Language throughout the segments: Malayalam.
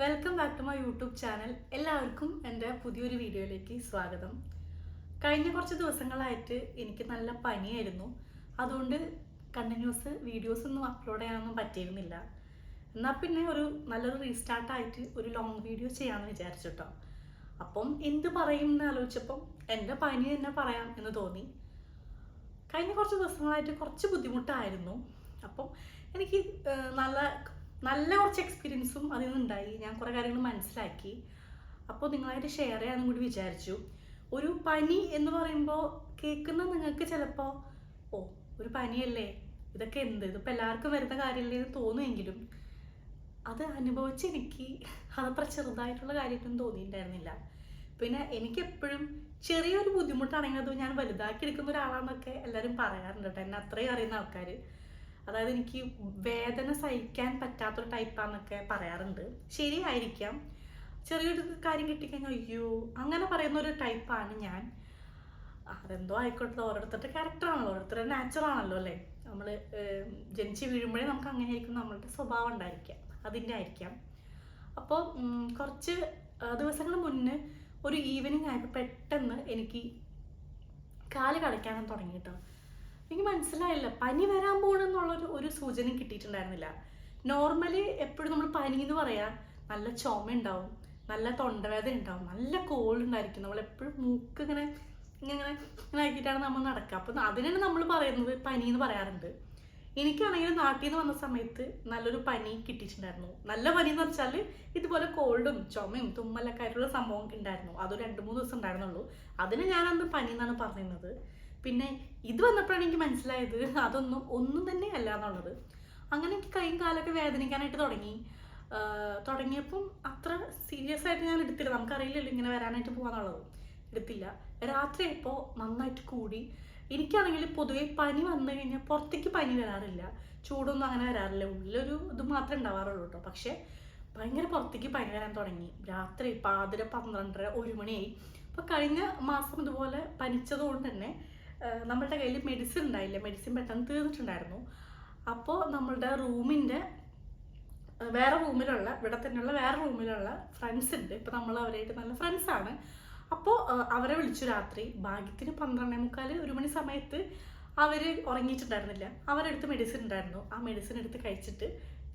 Welcome back to my YouTube channel എല്ലാവർക്കും എന്റെ പുതിയൊരു വീഡിയോയിലേക്ക് സ്വാഗതം. കഴിഞ്ഞ കുറച്ച് ദിവസങ്ങളായിട്ട് എനിക്ക് നല്ല പനിയായിരുന്നു. അതുകൊണ്ട് കണ്ടിന്യൂസ് വീഡിയോസ് ഒന്നും അപ്ലോഡ് ചെയ്യാനൊന്നും പറ്റിയിരുന്നില്ല. എന്നാൽ പിന്നെ ഒരു നല്ലൊരു റീസ്റ്റാർട്ടായിട്ട് ഒരു ലോങ് വീഡിയോ ചെയ്യാമെന്ന് വിചാരിച്ചു കേട്ടോ അപ്പം എന്ത് പറയും എന്ന് ആലോചിച്ചപ്പം എന്റെ പനി തന്നെ പറയാം എന്ന് തോന്നി. കഴിഞ്ഞ കുറച്ച് ദിവസങ്ങളായിട്ട് കുറച്ച് ബുദ്ധിമുട്ടായിരുന്നു. അപ്പം എനിക്ക് നല്ല നല്ല കുറച്ച് എക്സ്പീരിയൻസും അതിൽ നിന്നുണ്ടായി. ഞാൻ കുറേ കാര്യങ്ങൾ മനസ്സിലാക്കി. അപ്പോൾ നിങ്ങളായിട്ട് ഷെയർ ചെയ്യാനും കൂടി വിചാരിച്ചു. ഒരു പനി എന്ന് പറയുമ്പോൾ കേൾക്കുന്ന നിങ്ങൾക്ക് ചിലപ്പോൾ ഓ ഒരു പനിയല്ലേ? ഇതൊക്കെ എന്ത്? ഇതിപ്പോൾ എല്ലാവർക്കും വരുന്ന കാര്യമല്ലേ? എന്ന് തോന്നുമെങ്കിലും അത് അനുഭവിച്ച് എനിക്ക് അതത്ര ചെറുതായിട്ടുള്ള കാര്യമായിട്ടൊന്നും തോന്നിയിട്ടുണ്ടായിരുന്നില്ല. പിന്നെ എനിക്ക് എപ്പോഴും ചെറിയൊരു ബുദ്ധിമുട്ടാണെങ്കിൽ അത് ഞാൻ വലുതാക്കി എടുക്കുന്ന ഒരാളാണെന്നൊക്കെ എല്ലാവരും പറയാറുണ്ട് കേട്ടോ. എന്നെ അത്രയും അറിയുന്ന ആൾക്കാർ അതായത് എനിക്ക് വേദന സഹിക്കാൻ പറ്റാത്തൊരു ടൈപ്പാന്നൊക്കെ പറയാറുണ്ട്. ശരിയായിരിക്കാം. ചെറിയൊരു കാര്യം കിട്ടിക്കഴിഞ്ഞാൽ അയ്യോ അങ്ങനെ പറയുന്ന ഒരു ടൈപ്പാണ് ഞാൻ. അതെന്തോ ആയിക്കോട്ടെ ഓരോരുത്തരുടെ ക്യാരക്ടറാണല്ലോ ഓരോരുത്തരുടെ നാച്ചുറൽ ആണല്ലോ അല്ലേ? നമ്മൾ ജനിച്ച് വീഴുമ്പോഴേ നമുക്ക് അങ്ങനെ ആയിരിക്കും നമ്മളുടെ സ്വഭാവം ഉണ്ടായിരിക്കാം. അതിന്റെ ആയിരിക്കാം. അപ്പോൾ കുറച്ച് ദിവസങ്ങൾ മുന്നേ ഒരു ഈവനിങ് ആയപ്പോൾ പെട്ടെന്ന് എനിക്ക് കാൽ കളിക്കാനും തുടങ്ങി കേട്ടോ. എനിക്ക് മനസ്സിലായില്ല. പനി വരാൻ പോകണമെന്നുള്ളൊരു ഒരു സൂചന കിട്ടിയിട്ടുണ്ടായിരുന്നില്ല. നോർമലി എപ്പോഴും നമ്മൾ പനി എന്ന് പറയാ നല്ല ചുമ ഉണ്ടാവും നല്ല തൊണ്ടവേദന ഉണ്ടാവും നല്ല കോൾഡ് ഉണ്ടായിരിക്കും. നമ്മൾ എപ്പോഴും മൂക്ക് ഇങ്ങനെ ഇങ്ങനെ ഇങ്ങനെ ആക്കിയിട്ടാണ് നമ്മൾ നടക്കുക. അപ്പം അതിനാണ് നമ്മൾ പറയുന്നത് പനി എന്ന് പറയാറുണ്ട്. എനിക്കാണെങ്കിൽ നാട്ടിൽ നിന്ന് വന്ന സമയത്ത് നല്ലൊരു പനി കിട്ടിയിട്ടുണ്ടായിരുന്നു. നല്ല പനി എന്ന് വെച്ചാൽ ഇതുപോലെ കോൾഡും ചുമയും തുമ്മലൊക്കെ ആയിട്ടുള്ള സംഭവം ഉണ്ടായിരുന്നു. അത് രണ്ട് മൂന്ന് ദിവസം ഉണ്ടായിരുന്നുള്ളൂ. അതിന് ഞാൻ അന്ന് പനി എന്നാണ് പറഞ്ഞിരുന്നത്. പിന്നെ ഇത് വന്നപ്പോഴാണ് എനിക്ക് മനസ്സിലായത് അതൊന്നും ഒന്നും തന്നെ അല്ല എന്നുള്ളത്. അങ്ങനെ എനിക്ക് കൈയും കാലൊക്കെ വേദനിക്കാനായിട്ട് തുടങ്ങി. തുടങ്ങിയപ്പം അത്ര സീരിയസ് ആയിട്ട് ഞാൻ എടുത്തില്ല. നമുക്കറിയില്ലല്ലോ ഇങ്ങനെ വരാനായിട്ട് പോകാന്നുള്ളത് എടുത്തില്ല. രാത്രി ഇപ്പോൾ നന്നായിട്ട് കൂടി. എനിക്കാണെങ്കിൽ പൊതുവെ പനി വന്നു കഴിഞ്ഞാൽ പുറത്തേക്ക് പനി വരാറില്ല. ചൂടൊന്നും അങ്ങനെ വരാറില്ല. ഉള്ളിലൊരു ഇത് മാത്രമേ ഉണ്ടാവാറുള്ളൂ കേട്ടോ പക്ഷേ ഭയങ്കര പുറത്തേക്ക് പനി വരാൻ തുടങ്ങി. രാത്രി പാതിര പന്ത്രണ്ടര ഒരു മണിയായി. അപ്പോൾ കഴിഞ്ഞ മാസം ഇതുപോലെ പനിച്ചത് കൊണ്ട് തന്നെ നമ്മളുടെ കയ്യിൽ മെഡിസിൻ ഉണ്ടായില്ല? മെഡിസിൻ പെട്ടെന്ന് തീർന്നിട്ടുണ്ടായിരുന്നു. അപ്പോൾ നമ്മളുടെ റൂമിന്റെ വേറെ റൂമിലുള്ള ഇവിടെ തന്നെയുള്ള വേറെ റൂമിലുള്ള ഫ്രണ്ട്സ് ഉണ്ട്. ഇപ്പം നമ്മൾ അവരായിട്ട് നല്ല ഫ്രണ്ട്സാണ് അപ്പോൾ അവരെ വിളിച്ചു രാത്രി. ഭാഗ്യത്തിന് പന്ത്രണ്ടേ മുക്കാൽ ഒരു മണി സമയത്ത് അവർ ഉറങ്ങിയിട്ടുണ്ടായിരുന്നില്ല. അവരെടുത്ത് മെഡിസിൻ ഉണ്ടായിരുന്നു. ആ മെഡിസിൻ എടുത്ത് കഴിച്ചിട്ട്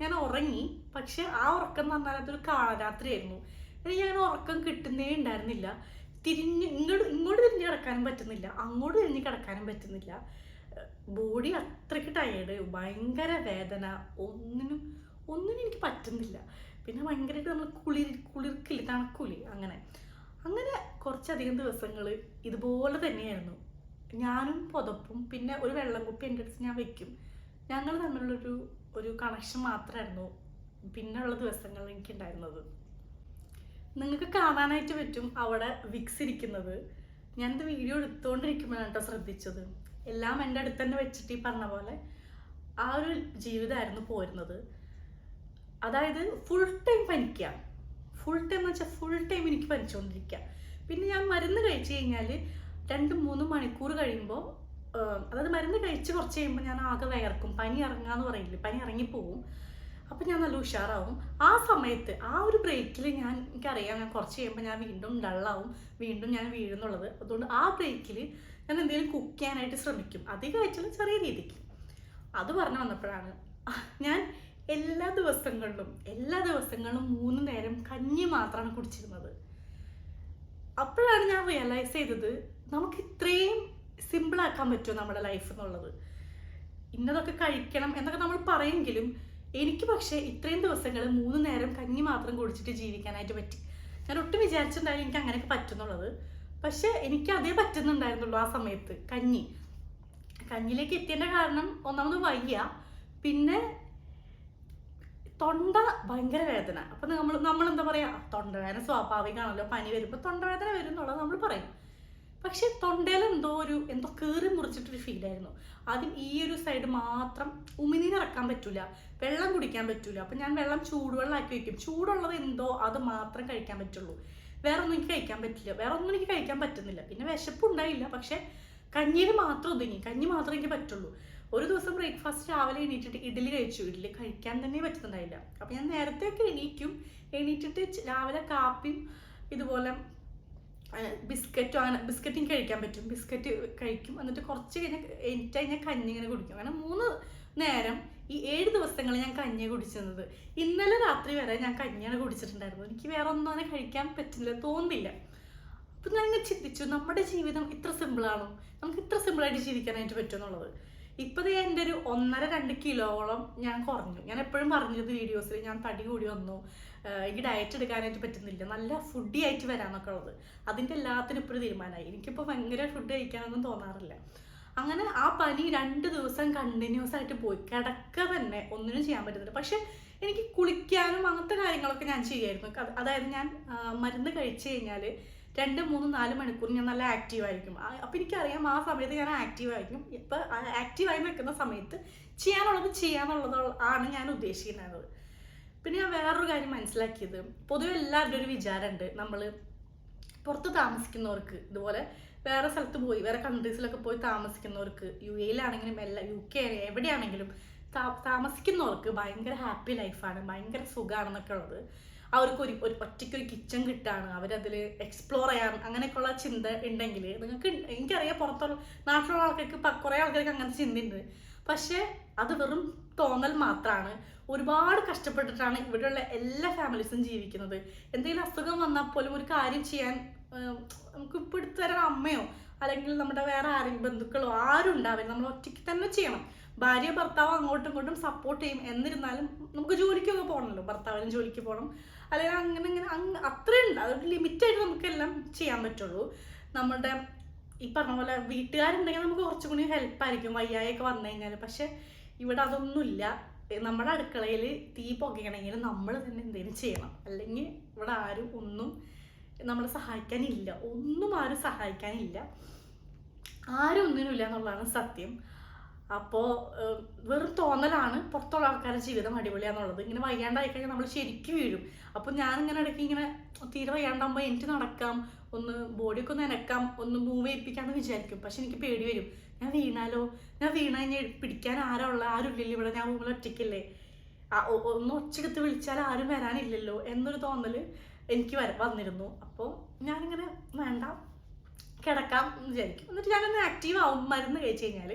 ഞാൻ ഉറങ്ങി. പക്ഷെ ആ ഉറക്കം എന്ന് പറഞ്ഞാൽ അതൊരു കാളരാത്രിയായിരുന്നു. എനിക്ക് അങ്ങനെ ഉറക്കം കിട്ടുന്നേ ഉണ്ടായിരുന്നില്ല. തിരിഞ്ഞ് ഇങ്ങോട്ട് ഇങ്ങോട്ട് തിരിഞ്ഞ് കിടക്കാനും പറ്റുന്നില്ല. അങ്ങോട്ട് തിരിഞ്ഞ് കിടക്കാനും പറ്റുന്നില്ല. ബോഡി അത്രയ്ക്ക് ടയേർഡ് ഭയങ്കര വേദന. ഒന്നിനും ഒന്നിനും എനിക്ക് പറ്റുന്നില്ല. പിന്നെ ഭയങ്കരമായിട്ട് നമ്മൾ കുളിർ കുളിർക്കില്ല തണുക്കൂലി അങ്ങനെ. അങ്ങനെ കുറച്ചധികം ദിവസങ്ങൾ ഇതുപോലെ തന്നെയായിരുന്നു. ഞാനും പുതപ്പും പിന്നെ ഒരു വെള്ളം കുപ്പി എന്റെ അടുത്ത് ഞാൻ വെക്കും. ഞങ്ങൾ തമ്മിലുള്ളൊരു ഒരു കണക്ഷൻ മാത്രമായിരുന്നു പിന്നെയുള്ള ദിവസങ്ങൾ എനിക്കുണ്ടായിരുന്നത്. നിങ്ങൾക്ക് കാണാനായിട്ട് പറ്റും അവിടെ വിക്സ് ഇരിക്കുന്നത്. ഞാനിത് വീഡിയോ എടുത്തുകൊണ്ടിരിക്കുമ്പോഴാണ് കേട്ടോ ശ്രദ്ധിച്ചത്. എല്ലാം എന്റെ അടുത്ത് തന്നെ വെച്ചിട്ട് ഈ പറഞ്ഞ പോലെ ആ ഒരു ജീവിതമായിരുന്നു പോരുന്നത്. അതായത് ഫുൾ ടൈം പനിക്കുക ഫുൾ ടൈം എന്ന് വെച്ചാൽ ഫുൾ ടൈം എനിക്ക് പനിച്ചുകൊണ്ടിരിക്കുക പിന്നെ ഞാൻ മരുന്ന് കഴിച്ചു കഴിഞ്ഞാൽ രണ്ട് മൂന്ന് മണിക്കൂർ കഴിയുമ്പോൾ അതായത് മരുന്ന് കഴിച്ച് കുറച്ച് കഴിയുമ്പോൾ ഞാൻ ആകെ വയർക്കും. പനി ഇറങ്ങാന്ന് പറയില്ലേ? പനി ഇറങ്ങിപ്പോവും. അപ്പം ഞാൻ നല്ല ഉഷാറാവും. ആ സമയത്ത് ആ ഒരു ബ്രേക്കിൽ ഞാൻ എനിക്കറിയാം ഞാൻ കുറച്ച് കഴിയുമ്പോൾ ഞാൻ വീണ്ടും ഡള്ളാവും വീണ്ടും ഞാൻ വീഴുന്നുള്ളത്. അതുകൊണ്ട് ആ ബ്രേക്കിൽ ഞാൻ എന്തെങ്കിലും കുക്ക് ചെയ്യാനായിട്ട് ശ്രമിക്കും. അധികമായിട്ടുള്ള ചെറിയ രീതിക്ക്. അത് പറഞ്ഞു വന്നപ്പോഴാണ് ഞാൻ എല്ലാ ദിവസങ്ങളിലും എല്ലാ ദിവസങ്ങളിലും മൂന്ന് നേരം കഞ്ഞി മാത്രമാണ് കുടിച്ചിരുന്നത്. അപ്പോഴാണ് ഞാൻ റിയലൈസ് ചെയ്തത് നമുക്ക് ഇത്രയും സിമ്പിളാക്കാൻ പറ്റുമോ നമ്മുടെ ലൈഫ് എന്നുള്ളത്? ഇന്നതൊക്കെ കഴിക്കണം എന്നൊക്കെ നമ്മൾ പറയെങ്കിലും എനിക്ക് പക്ഷേ ഇത്രയും ദിവസങ്ങൾ മൂന്ന് നേരം കഞ്ഞി മാത്രം കുടിച്ചിട്ട് ജീവിക്കാനായിട്ട് പറ്റി. ഞാൻ ഒട്ടും വിചാരിച്ചിട്ടുണ്ടായിരുന്നു എനിക്ക് അങ്ങനെയൊക്കെ പറ്റുന്നുള്ളത്. പക്ഷേ എനിക്ക് അതേ പറ്റുന്നുണ്ടായിരുന്നുള്ളൂ ആ സമയത്ത് കഞ്ഞി. കഞ്ഞിലേക്ക് എത്തിയതിന്റെ കാരണം ഒന്നാമത് വയ്യ. പിന്നെ തൊണ്ട ഭയങ്കര വേദന. അപ്പം നമ്മൾ നമ്മൾ എന്താ പറയുക തൊണ്ടവേദന സ്വാഭാവികമാണല്ലോ. പനി വരുമ്പോൾ തൊണ്ടവേദന വരും എന്നുള്ളത് നമ്മൾ പറയും. പക്ഷെ തൊണ്ടയിൽ എന്തോ ഒരു എന്തോ കീറി മുറിച്ചിട്ടൊരു ഫീൽ ആയിരുന്നു. ആദ്യം ഈ ഒരു സൈഡ് മാത്രം ഉമിനീര് ഇറക്കാൻ പറ്റൂല വെള്ളം കുടിക്കാൻ പറ്റൂല. അപ്പം ഞാൻ വെള്ളം ചൂടുവെള്ളമാക്കി വെക്കും ചൂടുള്ളത് എന്തോ അത് മാത്രം കഴിക്കാൻ പറ്റുള്ളൂ. വേറെ ഒന്നും എനിക്ക് കഴിക്കാൻ പറ്റില്ല. വേറെ ഒന്നും എനിക്ക് കഴിക്കാൻ പറ്റുന്നില്ല. പിന്നെ വിശപ്പുണ്ടായില്ല പക്ഷെ കഞ്ഞിയിൽ മാത്രം ഒതുങ്ങി. കഞ്ഞി മാത്രമേ എനിക്ക് പറ്റുള്ളൂ. ഒരു ദിവസം ബ്രേക്ക്ഫാസ്റ്റ് രാവിലെ എണീറ്റിട്ട് ഇഡ്ഡലി കഴിച്ചു. ഇഡ്ഡലി കഴിക്കാൻ തന്നെ പറ്റുന്നുണ്ടായില്ല. അപ്പം ഞാൻ നേരത്തെ ഒക്കെ എണീക്കും. എണീറ്റിട്ട് രാവിലെ കാപ്പിയും ഇതുപോലെ ബിസ്ക്കറ്റും അങ്ങനെ ബിസ്ക്കറ്റും കഴിക്കാൻ പറ്റും. ബിസ്ക്കറ്റ് കഴിക്കും. എന്നിട്ട് കുറച്ച് കഴിഞ്ഞാൽ എനിക്ക് കഴിഞ്ഞാൽ കഞ്ഞി ഇങ്ങനെ കുടിക്കും. അങ്ങനെ മൂന്ന് നേരം ഈ ഏഴ് ദിവസങ്ങൾ ഞാൻ കഞ്ഞി കുടിച്ചിരുന്നത്. ഇന്നലെ രാത്രി വരെ ഞാൻ കഞ്ഞിയാണ് കുടിച്ചിട്ടുണ്ടായിരുന്നത്. എനിക്ക് വേറെ ഒന്നും അങ്ങനെ കഴിക്കാൻ പറ്റില്ല തോന്നില്ല അപ്പം ഞാൻ ഇങ്ങനെ ചിന്തിച്ചു നമ്മുടെ ജീവിതം ഇത്ര സിമ്പിളാണോ? നമുക്ക് ഇത്ര സിമ്പിളായിട്ട് ജീവിക്കാനായിട്ട് പറ്റുമെന്നുള്ളത്. ഇപ്പോൾ എന്റെ ഒരു ഒന്നര രണ്ട് കിലോളം ഞാൻ കുറഞ്ഞു. ഞാൻ എപ്പോഴും പറഞ്ഞിരുന്നു വീഡിയോസിൽ ഞാൻ തടി കൂടി വന്നു. എനിക്ക് ഡയറ്റ് എടുക്കാനായിട്ട് പറ്റുന്നില്ല. നല്ല ഫുഡി ആയിട്ട് വരാന്നൊക്കെ ഉള്ളത്. അതിന്റെ എല്ലാത്തിനും ഇപ്പോൾ തീരുമാനമായി. എനിക്കിപ്പോൾ ഭയങ്കര ഫുഡ് കഴിക്കാനൊന്നും തോന്നാറില്ല. അങ്ങനെ ആ പനി രണ്ട് ദിവസം കണ്ടിന്യൂസ് ആയിട്ട് പോയി. കിടക്ക തന്നെ ഒന്നിനും ചെയ്യാൻ പറ്റുന്നില്ല. പക്ഷെ എനിക്ക് കുളിക്കാനും അങ്ങനത്തെ കാര്യങ്ങളൊക്കെ ഞാൻ ചെയ്യായിരുന്നു. അതായത് ഞാൻ മരുന്ന് കഴിച്ചു കഴിഞ്ഞാൽ രണ്ട് മൂന്ന് നാല് മണിക്കൂർ ഞാൻ നല്ല ആക്റ്റീവ് ആയിരിക്കും. അപ്പം എനിക്കറിയാം ആ സമയത്ത് ഞാൻ ആക്റ്റീവ് ആയിരിക്കും. ഇപ്പം ആക്റ്റീവായി നിൽക്കുന്ന സമയത്ത് ചെയ്യാനുള്ളത് ചെയ്യാനുള്ളത് ആണ് ഞാൻ ഉദ്ദേശിക്കുന്നത്. പിന്നെ ഞാൻ വേറൊരു കാര്യം മനസ്സിലാക്കിയത്. പൊതുവെ എല്ലാവരുടെ ഒരു വിചാരമുണ്ട് നമ്മൾ പുറത്ത് താമസിക്കുന്നവർക്ക് ഇതുപോലെ വേറെ സ്ഥലത്ത് പോയി വേറെ കൺട്രീസിലൊക്കെ പോയി താമസിക്കുന്നവർക്ക് യു എയിലാണെങ്കിലും എല്ലാ യു കെ എവിടെയാണെങ്കിലും താമസിക്കുന്നവർക്ക് ഭയങ്കര ഹാപ്പി ലൈഫാണ് ഭയങ്കര സുഖമാണെന്നൊക്കെ ഉള്ളത്. അവർക്ക് ഒരു ഒരു ഒറ്റയ്ക്കൊരു കിച്ചൺ കിട്ടാണ് അവരതിൽ എക്സ്പ്ലോർ ചെയ്യാൻ അങ്ങനെയൊക്കെയുള്ള ചിന്ത ഉണ്ടെങ്കിൽ നിങ്ങൾക്ക് എനിക്കറിയാം പുറത്തുള്ള നാട്ടിലുള്ള ആൾക്കാർക്ക് കുറേ ആൾക്കാർക്ക് അങ്ങനത്തെ ചിന്തയുണ്ട്. പക്ഷേ അത് വെറും തോന്നൽ മാത്രമാണ് ഒരുപാട് കഷ്ടപ്പെട്ടിട്ടാണ് ഇവിടെയുള്ള എല്ലാ ഫാമിലീസും ജീവിക്കുന്നത്. എന്തെങ്കിലും അസുഖം വന്നാൽ പോലും ഒരു കാര്യം ചെയ്യാൻ നമുക്ക് ഇപ്പോൾ എടുത്തു തരാൻ അമ്മയോ അല്ലെങ്കിൽ നമ്മുടെ വേറെ ആരെങ്കിലും ബന്ധുക്കളോ ആരും ഉണ്ടാവില്ല. നമ്മൾ ഒറ്റയ്ക്ക് തന്നെ ചെയ്യണം. ഭാര്യ ഭർത്താവ് അങ്ങോട്ടും ഇങ്ങോട്ടും സപ്പോർട്ട് ചെയ്യും. എന്നിരുന്നാലും നമുക്ക് ജോലിക്കൊക്കെ പോകണമല്ലോ. ഭർത്താവിനും ജോലിക്ക് പോകണം. അല്ലെങ്കിൽ അങ്ങനെ അങ്ങനെ അങ്ങ് അത്രയുണ്ട് അതൊരു ലിമിറ്റായിട്ട് നമുക്കെല്ലാം ചെയ്യാൻ പറ്റുള്ളൂ. നമ്മുടെ ഈ പറഞ്ഞ പോലെ വീട്ടുകാരുണ്ടെങ്കിൽ നമുക്ക് കുറച്ചും കൂടി ഹെൽപ്പായിരിക്കും വയ്യായൊക്കെ വന്നു കഴിഞ്ഞാൽ പക്ഷെ ഇവിടെ അതൊന്നുമില്ല. നമ്മുടെ അടുക്കളയിൽ തീ പുകയണമെങ്കിൽ നമ്മൾ തന്നെ എന്തെങ്കിലും ചെയ്യണം. അല്ലെങ്കിൽ ഇവിടെ ആരും ഒന്നും നമ്മളെ സഹായിക്കാനില്ല. ഒന്നും ആരും സഹായിക്കാനില്ല. ആരും ഒന്നിനുമില്ല എന്നുള്ളതാണ് സത്യം. അപ്പോൾ വെറും തോന്നലാണ് പുറത്തുള്ള ആൾക്കാരുടെ ജീവിതം അടിപൊളിയാന്നുള്ളത്. ഇങ്ങനെ വയ്യാണ്ടായി കഴിഞ്ഞാൽ നമ്മൾ ശരിക്കും വീഴും. അപ്പൊ ഞാൻ ഇങ്ങനെ ഇടയ്ക്ക് ഇങ്ങനെ തീരെ വയ്യാണ്ടാകുമ്പോൾ എനിക്ക് നടക്കാം ഒന്ന് ബോഡിയൊക്കെ ഒന്ന് നനക്കാം ഒന്ന് മൂവ് ചെയ്യിപ്പിക്കാമെന്ന് വിചാരിക്കും. പക്ഷെ എനിക്ക് പേടി വരും. ഞാൻ വീണാലോ? ഞാൻ വീണ കഴിഞ്ഞാൽ പിടിക്കാൻ ആരാ ഉള്ള ആരും ഇല്ലല്ലോ ഇവിടെ. ഞാൻ റൂമിൽ ഒറ്റയ്ക്കല്ലേ? ഒന്ന് ഒച്ചെടുത്ത് വിളിച്ചാൽ ആരും വരാനില്ലല്ലോ എന്നൊരു തോന്നൽ എനിക്ക് വര വന്നിരുന്നു. അപ്പോൾ ഞാനിങ്ങനെ വേണ്ട കിടക്കാം വിചാരിക്കും. എന്നിട്ട് ഞാനൊന്ന് ആക്റ്റീവ് ആവും മരുന്ന് കഴിച്ച് കഴിഞ്ഞാൽ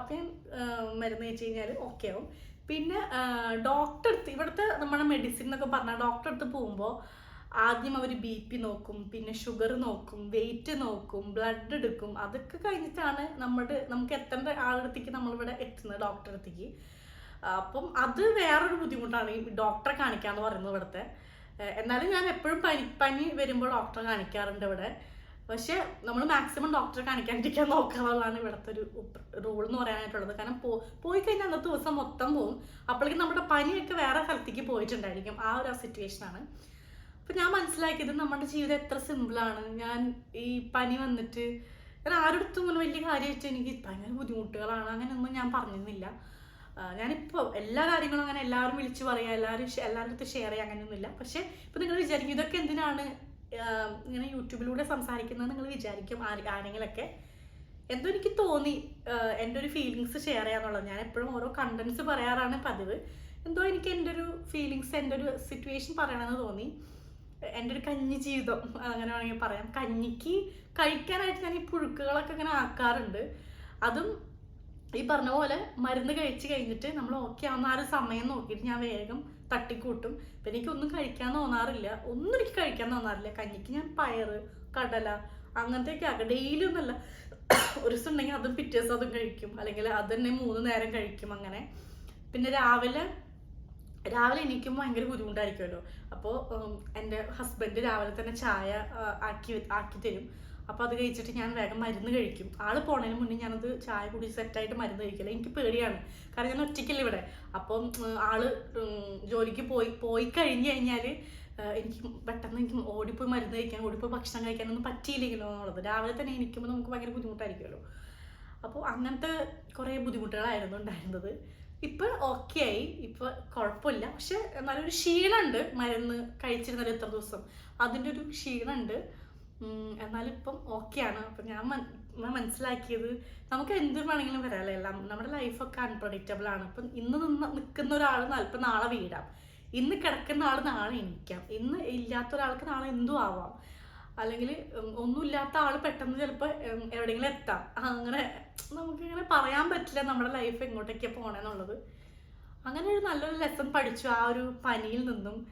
അപ്പം മരുന്ന് കഴിച്ച് കഴിഞ്ഞാൽ ഓക്കെ ആവും. പിന്നെ ഡോക്ടർ അടുത്ത് ഇവിടുത്തെ നമ്മുടെ മെഡിസിൻ എന്നൊക്കെ പറഞ്ഞാൽ ഡോക്ടർ അടുത്ത് പോകുമ്പോൾ ആദ്യം അവർ ബി പി നോക്കും പിന്നെ ഷുഗർ നോക്കും വെയിറ്റ് നോക്കും ബ്ലഡ് എടുക്കും. അതൊക്കെ കഴിഞ്ഞിട്ടാണ് നമ്മുടെ നമുക്ക് എത്തേണ്ട ആളടുത്തേക്ക് നമ്മളിവിടെ എത്തുന്നത് ഡോക്ടറെ അടുത്തേക്ക്. അപ്പം അത് വേറൊരു ബുദ്ധിമുട്ടാണ് ഈ ഡോക്ടറെ കാണിക്കാന്ന് പറയുന്നത് ഇവിടുത്തെ. എന്നാലും ഞാൻ എപ്പോഴും പനി പനി വരുമ്പോൾ ഡോക്ടറെ കാണിക്കാറുണ്ട് ഇവിടെ. പക്ഷെ നമ്മൾ മാക്സിമം ഡോക്ടറെ കാണിക്കാണ്ടിരിക്കാൻ നോക്കാന്നുള്ളതാണ് ഇവിടുത്തെ ഒരു റൂൾ എന്ന് പറയാനായിട്ടുള്ളത്. കാരണം പോയി കഴിഞ്ഞാൽ അന്നത്തെ ദിവസം മൊത്തം പോകും അപ്പോഴേക്കും നമ്മുടെ പനിയൊക്കെ വേറെ സ്ഥലത്തേക്ക് പോയിട്ടുണ്ടായിരിക്കും. ആ ഒരു സിറ്റുവേഷനാണ് അപ്പം ഞാൻ മനസ്സിലാക്കിയത് നമ്മുടെ ജീവിതം എത്ര സിമ്പിളാണ് ഞാൻ ഈ പനി വന്നിട്ട് ഞാൻ ആരുടെ ഇങ്ങനെ വലിയ കാര്യമായിട്ട് എനിക്ക് ഭയങ്കര ബുദ്ധിമുട്ടുകളാണ്. അങ്ങനെയൊന്നും ഞാൻ പറഞ്ഞിരുന്നില്ല. ഞാനിപ്പോൾ എല്ലാ കാര്യങ്ങളും അങ്ങനെ എല്ലാവരും വിളിച്ച് പറയുക എല്ലാവരും എല്ലാവരുടെ അടുത്ത് ഷെയർ ചെയ്യുക അങ്ങനെയൊന്നുമില്ല. പക്ഷേ ഇപ്പം നിങ്ങൾ വിചാരിക്കും ഇതൊക്കെ എന്തിനാണ് ഇങ്ങനെ യൂട്യൂബിലൂടെ സംസാരിക്കുന്നത് നിങ്ങൾ വിചാരിക്കും ആരെ- ആരെങ്കിലൊക്കെ. എന്തോ എനിക്ക് തോന്നി എന്റെ ഒരു ഫീലിങ്സ് ഷെയർ ചെയ്യാന്നുള്ളത്. ഞാൻ എപ്പോഴും ഓരോ കണ്ടൻസ് പറയാറാണ് പതിവ്. എന്തോ എനിക്ക് എന്റെ ഒരു ഫീലിങ്സ് എന്റെ ഒരു സിറ്റുവേഷൻ പറയണമെന്ന് തോന്നി. എന്റെ ഒരു കഞ്ഞി ജീവിതം അങ്ങനെ വേണമെങ്കിൽ പറയാം. കഞ്ഞിക്ക് കഴിക്കാനായിട്ട് ഞാൻ ഈ പുഴുക്കുകളൊക്കെ ഇങ്ങനെ ആക്കാറുണ്ട്. അതും ഈ പറഞ്ഞ പോലെ മരുന്ന് കഴിച്ച് കഴിഞ്ഞിട്ട് നമ്മൾ ഓക്കെ ആവുന്ന ആ ഒരു സമയം നോക്കിയിട്ട് ഞാൻ വേഗം തട്ടിക്കൂട്ടും. പിന്നെ എനിക്കൊന്നും കഴിക്കാൻ തോന്നാറില്ല. ഒന്നും എനിക്ക് കഴിക്കാൻ തോന്നാറില്ല. കഞ്ഞിക്ക് ഞാൻ പയറ് കടല അങ്ങനത്തെയൊക്കെ ആക്കാം. ഡെയിലി ഒന്നല്ല. ഒരു ദിവസം ഉണ്ടെങ്കിൽ അതും പിറ്റേ ദിവസം അതും കഴിക്കും. അല്ലെങ്കിൽ അത് തന്നെ മൂന്ന് നേരം കഴിക്കും അങ്ങനെ. പിന്നെ രാവിലെ രാവിലെ എണീക്കുമ്പോൾ ഭയങ്കര ബുദ്ധിമുട്ടായിരിക്കുമല്ലോ. അപ്പോൾ എന്റെ ഹസ്ബൻഡ് രാവിലെ തന്നെ ചായ ആക്കി ആക്കി തരും. അപ്പോൾ അത് കഴിച്ചിട്ട് ഞാൻ വേഗം മരുന്ന് കഴിക്കും. ആൾ പോണതിന് മുന്നേ ഞാനത് ചായ കുടി സെറ്റായിട്ട് മരുന്ന് കഴിക്കില്ല. എനിക്ക് പേടിയാണ്. കാരണം ഞാൻ ഒറ്റയ്ക്കല്ല ഇവിടെ. അപ്പം ആൾ ജോലിക്ക് പോയി പോയി കഴിഞ്ഞ് കഴിഞ്ഞാൽ എനിക്ക് പെട്ടെന്ന് എനിക്ക് ഓടിപ്പോയി മരുന്ന് കഴിക്കാൻ ഓടിപ്പോയി ഭക്ഷണം കഴിക്കാനൊന്നും പറ്റിയില്ലെങ്കിലോ എന്നുള്ളത്. രാവിലെ തന്നെ എനിക്കുമ്പോൾ നമുക്ക് ഭയങ്കര ബുദ്ധിമുട്ടായിരിക്കുമല്ലോ. അപ്പോൾ അങ്ങനത്തെ കുറേ ബുദ്ധിമുട്ടുകളായിരുന്നു ഉണ്ടായിരുന്നത്. ഇപ്പം ഓക്കെ ആയി. ഇപ്പം കുഴപ്പമില്ല. പക്ഷെ നല്ലൊരു ക്ഷീണമുണ്ട്. മരുന്ന് കഴിച്ചിരുന്നത് എത്ര ദിവസം. അതിന്റെ ഒരു ക്ഷീണമുണ്ട്. എന്നാലും ഇപ്പം ഓക്കെയാണ് അപ്പം ഞാൻ ഞാൻ മനസ്സിലാക്കിയത് നമുക്ക് എന്ത് വേണമെങ്കിലും വരാമല്ലോ എല്ലാം. നമ്മുടെ ലൈഫൊക്കെ അൺപ്രഡിക്റ്റബിൾ ആണ്. ഇപ്പം ഇന്ന് നിന്ന് നിൽക്കുന്ന ഒരാൾ അല്പം നാളെ വീടാം ഇന്ന് കിടക്കുന്ന ആൾ നാളെ എണീക്കാം. ഇന്ന് ഇല്ലാത്ത ഒരാൾക്ക് നാളെ എന്തും ആവാം. അല്ലെങ്കിൽ ഒന്നുമില്ലാത്ത ആൾ പെട്ടെന്ന് ചിലപ്പോൾ എവിടെയെങ്കിലും എത്താം. അങ്ങനെ നമുക്കിങ്ങനെ പറയാൻ പറ്റില്ല നമ്മുടെ ലൈഫ് എങ്ങോട്ടേക്കാണ് പോകണമെന്നുള്ളത് അങ്ങനെ ഒരു നല്ലൊരു ലെസൺ പഠിച്ചു ആ ഒരു പനിയിൽ നിന്നും.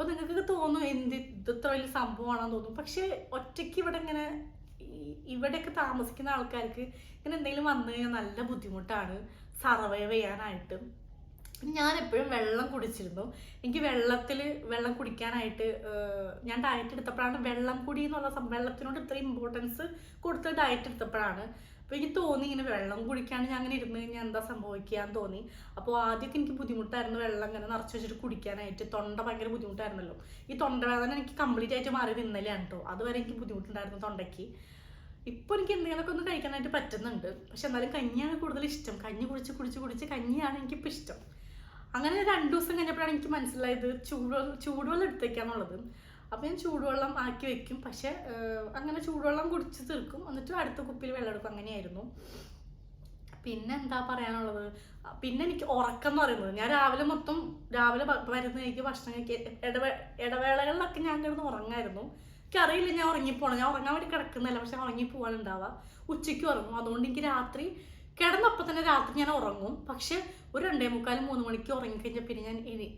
അപ്പോൾ നിങ്ങൾക്ക് തോന്നും എന്ത് ഇതത്ര വലിയ സംഭവമാണെന്ന് തോന്നും. പക്ഷേ ഒറ്റയ്ക്ക് ഇവിടെ ഇങ്ങനെ ഇവിടെയൊക്കെ താമസിക്കുന്ന ആൾക്കാർക്ക് ഇങ്ങനെ എന്തെങ്കിലും വന്നു കഴിഞ്ഞാൽ നല്ല ബുദ്ധിമുട്ടാണ്. സർവൈവ് ചെയ്യാനായിട്ട്. ഞാൻ എപ്പോഴും വെള്ളം കുടിച്ചിരുന്നു. എനിക്ക് വെള്ളത്തിൽ വെള്ളം കുടിക്കാനായിട്ട് ഞാൻ ഡയറ്റ് എടുത്തപ്പോഴാണ് വെള്ളം കുടി എന്നുള്ള വെള്ളത്തിനോട് ഇത്ര ഇമ്പോർട്ടൻസ് കൊടുത്ത് ഡയറ്റ് എടുത്തപ്പോഴാണ്. അപ്പോൾ എനിക്ക് തോന്നി ഇങ്ങനെ വെള്ളം കുടിക്കാണ്ട് ഞാൻ അങ്ങനെ ഇരുന്ന് കഴിഞ്ഞാൽ എന്താ സംഭവിക്കുക എന്ന് തോന്നി. അപ്പോൾ ആദ്യമൊക്കെ എനിക്ക് ബുദ്ധിമുട്ടായിരുന്നു വെള്ളം ഇങ്ങനെ നിറച്ച് വെച്ചിട്ട് കുടിക്കാനായിട്ട്. തൊണ്ട ഭയങ്കര ബുദ്ധിമുട്ടായിരുന്നല്ലോ. ഈ തൊണ്ടവേദന എനിക്ക് കംപ്ലീറ്റ് ആയിട്ട് മാറി ഇന്നലെയാണ് കേട്ടോ അതുവരെ എനിക്ക് ബുദ്ധിമുട്ടുണ്ടായിരുന്നു തൊണ്ടയ്ക്ക്. ഇപ്പോൾ എനിക്ക് എന്തെങ്കിലുമൊക്കെ ഒന്ന് കഴിക്കാനായിട്ട് പറ്റുന്നുണ്ട്. പക്ഷെ എന്നാലും കഞ്ഞിയാണ് കൂടുതൽ ഇഷ്ടം. കഞ്ഞി കുടിച്ച് കുടിച്ച് കുടിച്ച് കഞ്ഞിയാണ് എനിക്കിപ്പോൾ ഇഷ്ടം. അങ്ങനെ രണ്ടു ദിവസം കഴിഞ്ഞപ്പോഴാണ് എനിക്ക് മനസ്സിലായത് ചൂടുവെള്ളം ചൂടുവെള്ളം എടുത്തേക്കാന്നുള്ളത്. അപ്പം ഞാൻ ചൂടുവെള്ളം ആക്കി വെക്കും. പക്ഷെ അങ്ങനെ ചൂടുവെള്ളം കുടിച്ച് തീർക്കും. എന്നിട്ട് അടുത്ത കുപ്പിയിൽ വെള്ളം എടുക്കും. അങ്ങനെയായിരുന്നു. പിന്നെ എന്താ പറയാനുള്ളത്? പിന്നെ എനിക്ക് ഉറക്കം എന്ന് പറയുന്നത്. ഞാൻ രാവിലെ മൊത്തം രാവിലെ വരുന്ന എനിക്ക് ഭക്ഷണം കഴിക്കാൻ ഇടവേ ഇടവേളകളിലൊക്കെ ഞാൻ കിടന്ന് ഉറങ്ങായിരുന്നു. എനിക്കറിയില്ല ഞാൻ ഉറങ്ങിപ്പോണം. ഞാൻ ഉറങ്ങാൻ വേണ്ടി കിടക്കുന്നില്ല പക്ഷെ ഉറങ്ങി പോകാനുണ്ടാവാം ഉച്ചയ്ക്ക് ഉറങ്ങും. അതുകൊണ്ട് എനിക്ക് രാത്രി കിടന്നപ്പോൾ തന്നെ രാത്രി ഞാൻ ഉറങ്ങും. പക്ഷെ ഒരു രണ്ടേ മുക്കാലും മൂന്ന് മണിക്ക് ഉറങ്ങിക്കഴിഞ്ഞാൽ പിന്നെ ഞാൻ ഇനി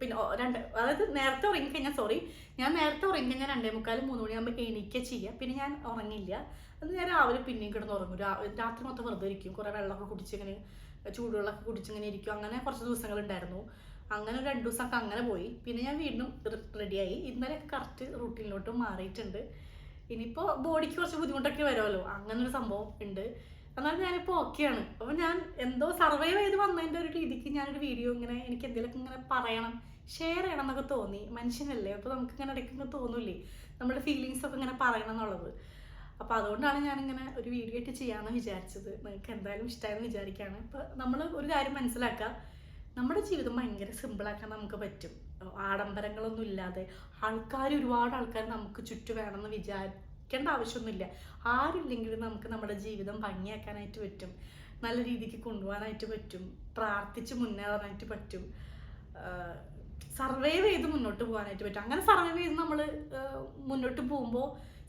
പിന്നെ രണ്ട് അതായത് നേരത്തെ ഉറങ്ങിക്കഴിഞ്ഞാൽ സോറി ഞാൻ നേരത്തെ ഉറങ്ങിക്കഴിഞ്ഞാൽ രണ്ടേ മുക്കാലും മൂന്ന് മണിയാകുമ്പോൾ എണീക്കുക ചെയ്യുക പിന്നെ ഞാൻ ഉറങ്ങില്ല. അത് ഞാൻ രാവിലെ പിന്നെയും കിടന്ന് ഉറങ്ങും. രാത്രി മൊത്തം വെറുതെ ഇരിക്കും. കുറേ വെള്ളമൊക്കെ കുടിച്ചിങ്ങനെ ചൂടുവെള്ളമൊക്കെ കുടിച്ചിങ്ങനെ ഇരിക്കും അങ്ങനെ കുറച്ച് ദിവസങ്ങൾ ഉണ്ടായിരുന്നു അങ്ങനെ രണ്ട് ദിവസമൊക്കെ അങ്ങനെ പോയി. പിന്നെ ഞാൻ വീണ്ടും റെഡിയായി. ഇന്നലെ കറക്റ്റ് റൂട്ടീനിലോട്ട് മാറിയിട്ടുണ്ട്. ഇനിയിപ്പോൾ ബോഡിക്ക് കുറച്ച് ബുദ്ധിമുട്ടൊക്കെ വരുമല്ലോ. അങ്ങനെ ഒരു സംഭവം ഉണ്ട്. എന്നാലും ഞാനിപ്പോൾ ഓക്കെയാണ്. അപ്പോൾ ഞാൻ എന്തോ സർവൈവ് ചെയ്ത് വന്നതിന്റെ ഒരു രീതിക്ക് ഞാനൊരു വീഡിയോ ഇങ്ങനെ എനിക്ക് എന്തെങ്കിലും ഇങ്ങനെ പറയണം ഷെയർ ചെയ്യണം എന്നൊക്കെ തോന്നി. മനുഷ്യനല്ലേ? അപ്പോൾ നമുക്ക് ഇങ്ങനെ ഇടയ്ക്കൊക്കെ തോന്നൂലേ നമ്മുടെ ഫീലിങ്സ് ഒക്കെ ഇങ്ങനെ പറയണം എന്നുള്ളത്. അപ്പോൾ അതുകൊണ്ടാണ് ഞാൻ ഇങ്ങനെ ഒരു വീഡിയോ ആയിട്ട് ചെയ്യാമെന്ന് വിചാരിച്ചത്. നിങ്ങൾക്ക് എന്തായാലും ഇഷ്ടമായെന്ന് വിചാരിക്കുകയാണ് ഇപ്പോൾ നമ്മൾ ഒരു കാര്യം മനസ്സിലാക്കുക നമ്മുടെ ജീവിതം ഭയങ്കര സിമ്പിളാക്കാൻ നമുക്ക് പറ്റും. ആഡംബരങ്ങളൊന്നും ഇല്ലാതെ ആൾക്കാർ ഒരുപാട് ആൾക്കാർ നമുക്ക് ചുറ്റും വേണമെന്ന് വിചാരിക്കേണ്ട ആവശ്യമൊന്നുമില്ല. ആരില്ലെങ്കിലും നമുക്ക് നമ്മുടെ ജീവിതം ഭംഗിയാക്കാനായിട്ട് പറ്റും. നല്ല രീതിക്ക് കൊണ്ടുപോകാനായിട്ട് പറ്റും. പ്രാർത്ഥിച്ച് മുന്നേറാനായിട്ട് പറ്റും. സർവൈവ് ചെയ്ത് മുന്നോട്ട് പോകാനായിട്ട് പറ്റും. അങ്ങനെ സർവൈവ് ചെയ്ത് നമ്മൾ മുന്നോട്ട് പോകുമ്പോൾ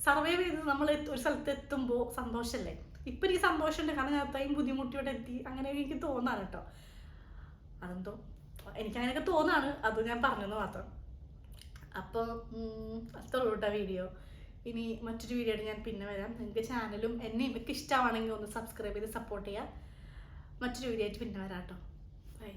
സർവൈവ് ചെയ്ത് നമ്മൾ ഒരു സ്ഥലത്ത് എത്തുമ്പോൾ സന്തോഷമല്ലേ ഇപ്പം ഈ സന്തോഷമുണ്ട്. കാരണം ഞാൻ അത്രയും ബുദ്ധിമുട്ടിയോടെ എത്തി. അങ്ങനെ എനിക്ക് തോന്നാണ് കേട്ടോ അതെന്തോ? എനിക്ക് അങ്ങനെയൊക്കെ തോന്നാണ്. അത് ഞാൻ പറഞ്ഞെന്ന് മാത്രം. അപ്പോൾ അത്ര വീഡിയോ. ഇനി മറ്റൊരു വീഡിയോ ഞാൻ പിന്നെ വരാം. നിങ്ങൾക്ക് ചാനലും എന്നെ ഒക്കെ ഇഷ്ടമാണെങ്കിൽ ഒന്ന് സബ്സ്ക്രൈബ് ചെയ്ത് സപ്പോർട്ട് ചെയ്യുക. മറ്റൊരു വീഡിയോ ആയിട്ട് പിന്നെ വരാം കേട്ടോ ബൈ